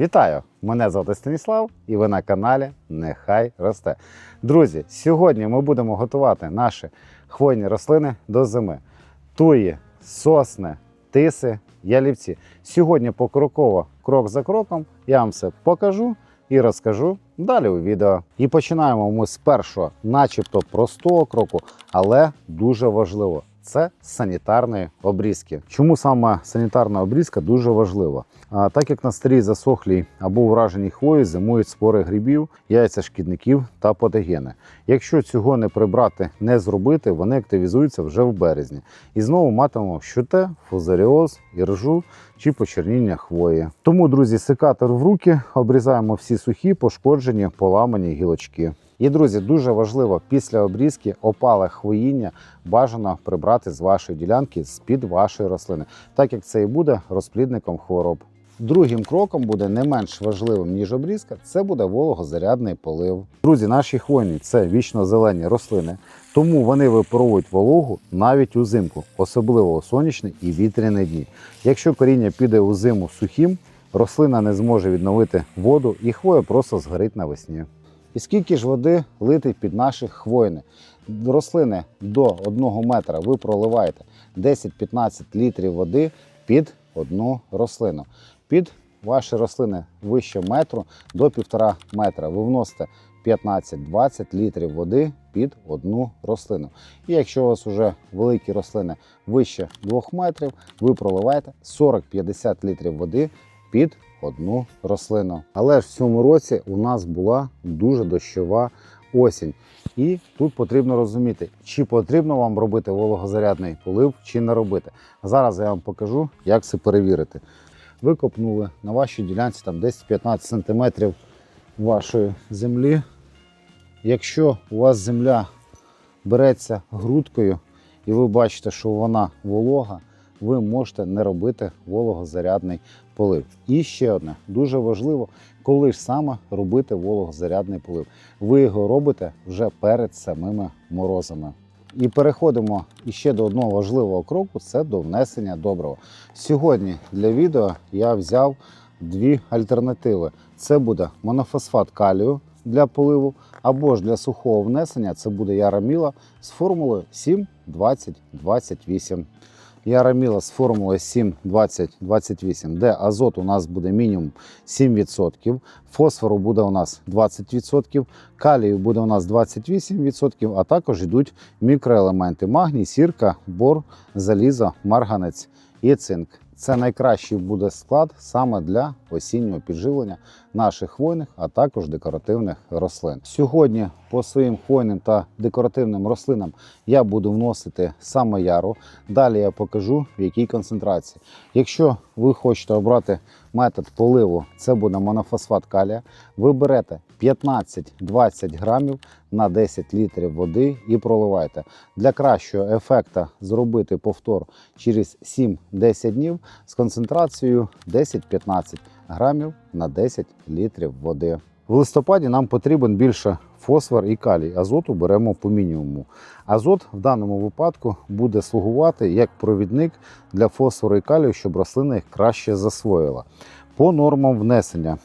Вітаю! Мене звати Станіслав і ви на каналі Нехай росте. Друзі, сьогодні ми будемо готувати наші хвойні рослини до зими. Туї, сосни, тиси, ялівці. Сьогодні покроково, крок за кроком, я вам все покажу і розкажу далі у відео. І починаємо ми з першого, начебто простого кроку, але дуже важливо. Це санітарної обрізки. Чому саме санітарна обрізка дуже важлива? А, так як на старій засохлій або ураженій хвої зимують спори грибів, яйця шкідників та патогени. Якщо цього не прибрати, не зробити, вони активізуються вже в березні. І знову матимемо щоте, фузаріоз, іржу чи почерніння хвої. Тому, друзі, секатор в руки обрізаємо всі сухі, пошкоджені, поламані гілочки. І, друзі, дуже важливо після обрізки опале хвоїння бажано прибрати з вашої ділянки з-під вашої рослини, так як це і буде розплідником хвороб. Другим кроком буде не менш важливим, ніж обрізка, це буде вологозарядний полив. Друзі, наші хвойні це вічно-зелені рослини, тому вони випаровують вологу навіть узимку, особливо у сонячні і вітряні дні. Якщо коріння піде у зиму сухим, рослина не зможе відновити воду і хвоя просто згорить навесні. І скільки ж води лити під наші хвойни? Рослини до 1 метра ви проливаєте 10-15 літрів води під одну рослину. Під ваші рослини вище метру до 1,5 метра ви вносите 15-20 літрів води під одну рослину. І якщо у вас вже великі рослини вище 2 метрів, ви проливаєте 40-50 літрів води під одну рослину. Але ж в цьому році у нас була дуже дощова осінь. І тут потрібно розуміти, чи потрібно вам робити вологозарядний полив, чи не робити. Зараз я вам покажу, як це перевірити. Ви копнули на вашій ділянці там 10-15 см вашої землі. Якщо у вас земля береться грудкою і ви бачите, що вона волога, ви можете не робити вологозарядний полив. І ще одне дуже важливо, коли ж саме робити вологозарядний полив. Ви його робите вже перед самими морозами. І переходимо іще до одного важливого кроку це до внесення добрива. Сьогодні для відео я взяв дві альтернативи: це буде монофосфат калію для поливу, або ж для сухого внесення це буде яраміла з формулою 7 20 28 Яраміла з формули 7-20-28, де азот у нас буде мінімум 7%, фосфору буде у нас 20%, калію буде у нас 28%, а також йдуть мікроелементи магній, сірка, бор, залізо, марганець і цинк. Це найкращий буде склад саме для осіннього підживлення наших хвойних, а також декоративних рослин. Сьогодні по своїм хвойним та декоративним рослинам я буду вносити саме яру. Далі я покажу в якій концентрації. Якщо ви хочете обрати метод поливу, це буде монофосфат калія. Ви берете 15-20 грамів на 10 літрів води і проливаєте. Для кращого ефекту зробити повтор через 7-10 днів з концентрацією 10-15 грамів на 10 літрів води. В листопаді нам потрібен більше фосфор і калій. Азоту беремо по мінімуму. Азот в даному випадку буде слугувати як провідник для фосфору і калію, щоб рослина їх краще засвоїла. По нормам внесення е,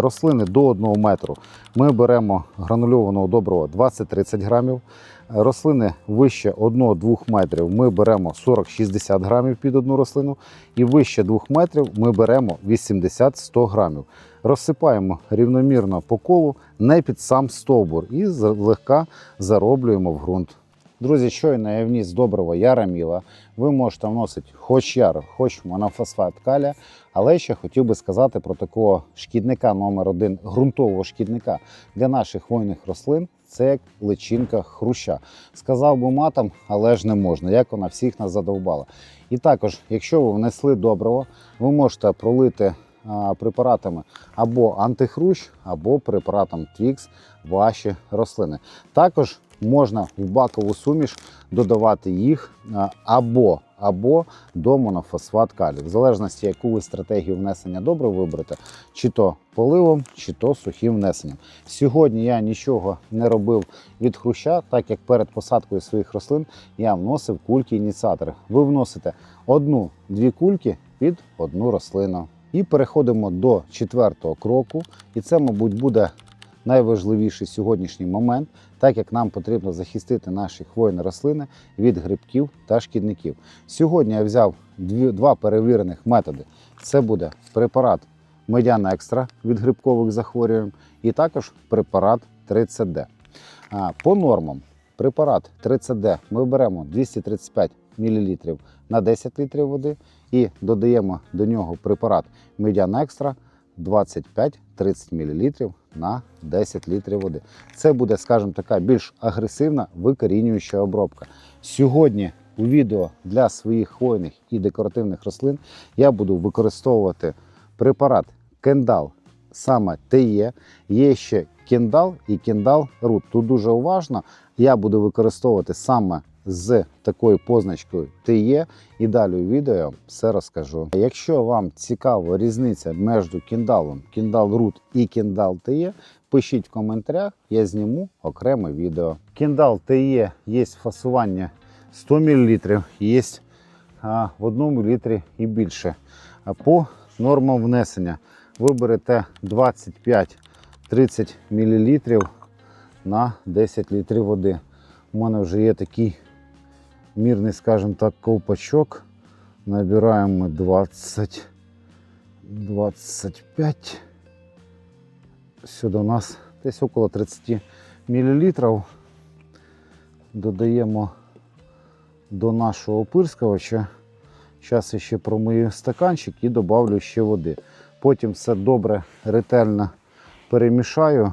рослини до 1 метру ми беремо гранульованого доброго 20-30 грамів. Рослини вище 1-2 метрів ми беремо 40-60 грамів під одну рослину, і вище 2 метрів ми беремо 80-100 грамів. Розсипаємо рівномірно по колу, не під сам стовбур, і злегка зароблюємо в ґрунт. Друзі, щойно я вніс добрива яраміла. Ви можете вносити хоч яр, хоч монофосфат калія. Але ще хотів би сказати про такого шкідника номер один, ґрунтового шкідника для наших хвойних рослин. Це личинка хруща. Сказав би матом, але ж не можна, як вона всіх нас задовбала. І також, якщо ви внесли добриво, ви можете пролити препаратами або антихрущ, або препаратом Twix ваші рослини. Також можна в бакову суміш додавати їх або, або до монофосфат калію, в залежності, яку ви стратегію внесення добрив виберете, чи то поливом, чи то сухим внесенням. Сьогодні я нічого не робив від хруща, так як перед посадкою своїх рослин я вносив кульки ініціатори. Ви вносите одну-дві кульки під одну рослину. І переходимо до четвертого кроку. І це, мабуть, буде найважливіший сьогоднішній момент, так як нам потрібно захистити наші хвойні рослини від грибків та шкідників. Сьогодні я взяв два перевірених методи. Це буде препарат Медяна Екстра від грибкових захворювань і також препарат 30D. А, По нормам препарат 30D ми беремо 235 мл на 10 літрів води і додаємо до нього препарат Медяна Екстра 25-30 мл на 10 літрів води. Це буде, скажімо така, більш агресивна викорінююча обробка. Сьогодні у відео для своїх хвойних і декоративних рослин я буду використовувати препарат Кендал саме ТЕ. Є ще кендал і кендал рут. Тут дуже уважно. Я буду використовувати саме з такою позначкою ТЕ. І далі у відео все розкажу. Якщо вам цікава різниця між кендалом, кендал рут і кендал ТЕ, пишіть в коментарях, я зніму окреме відео. Кендал ТЕ є фасування 100 мл, є в одному літрі і більше. По нормам внесення ви берете 25-30 мл на 10 літрів води. У мене вже є такий мірний, скажімо так, ковпачок. Набираємо 20, 25. Сюди у нас десь около 30 мл. Додаємо до нашого опирскувача. Зараз ще промию стаканчик і додавлю ще води. Потім все добре, ретельно перемішаю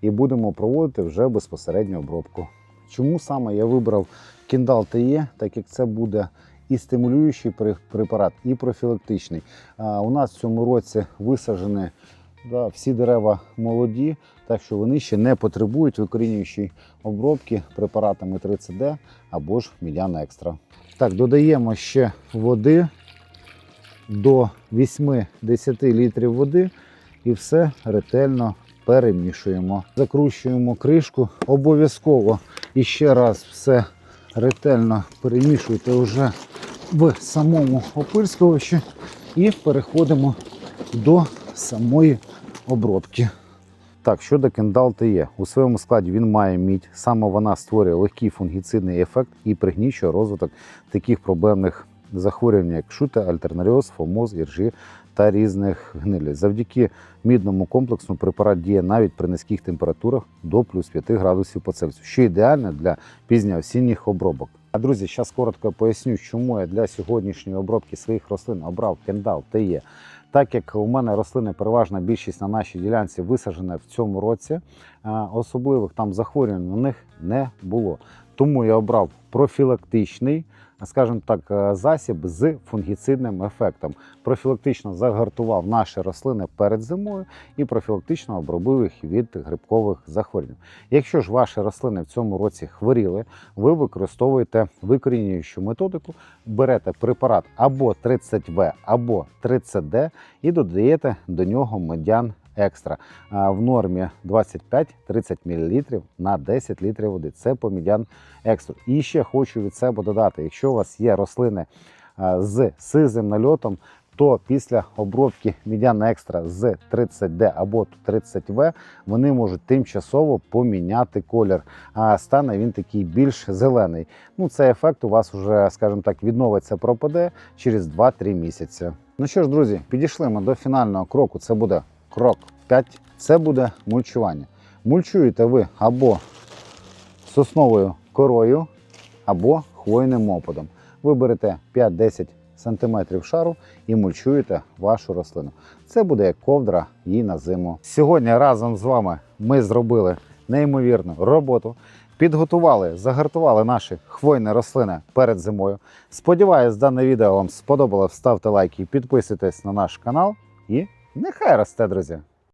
і будемо проводити вже безпосередньо обробку. Чому саме я вибрав Кіндал ТЕ, так як це буде і стимулюючий препарат, і профілактичний. У нас в цьому році висаджені да, всі дерева молоді, так що вони ще не потребують викорінюючої обробки препаратами 30D або ж Мідяна Екстра. Так, додаємо ще води до 8-10 літрів води і все ретельно перемішуємо. Закручуємо кришку. Обов'язково і ще раз все ретельно перемішуйте вже в самому опирскувачі і переходимо до самої обробки. Так, щодо кендал ТЕ. У своєму складі він має мідь. Саме вона створює легкий фунгіцидний ефект і пригнічує розвиток таких проблемних захворювань, як шута, альтернаріоз, фомоз, іржі та різних гнилей. Завдяки мідному комплексу препарат діє навіть при низьких температурах до плюс 5 градусів по Цельсію, що ідеально для пізньоосінніх обробок. А друзі, зараз коротко поясню, чому я для сьогоднішньої обробки своїх рослин обрав кендал ТЕ. Так як у мене рослини переважна більшість на нашій ділянці висаджена в цьому році, особливих там захворювань у них не було. Тому я обрав профілактичний, скажімо так, е, засіб з фунгіцидним ефектом. Профілактично загартував наші рослини перед зимою і профілактично обробив їх від грибкових захворювань. Якщо ж ваші рослини в цьому році хворіли, ви використовуєте викорінюючу методику, берете препарат або 30В, або 30D і додаєте до нього медян екстра в нормі 25-30 мл на 10 літрів води. Це по медян екстра. І ще хочу від себе додати: якщо у вас є рослини з сизим нальотом, то після обробки медян екстра з 30D або 30В вони можуть тимчасово поміняти колір, а стане він такий більш зелений. Ну, цей ефект у вас вже, скажімо так, відновиться, пропаде через 2-3 місяці. Ну що ж, друзі, підійшли ми до фінального кроку. Це буде крок 5. Це буде мульчування. Мульчуєте ви або сосновою корою, або хвойним опадом. Ви берете 5-10 см шару і мульчуєте вашу рослину. Це буде як ковдра їй на зиму. Сьогодні разом з вами ми зробили неймовірну роботу. Підготували, загартували наші хвойні рослини перед зимою. Сподіваюсь, дане відео вам сподобалось. Ставте лайки, підписуйтесь на наш канал і нехай росте, друзі!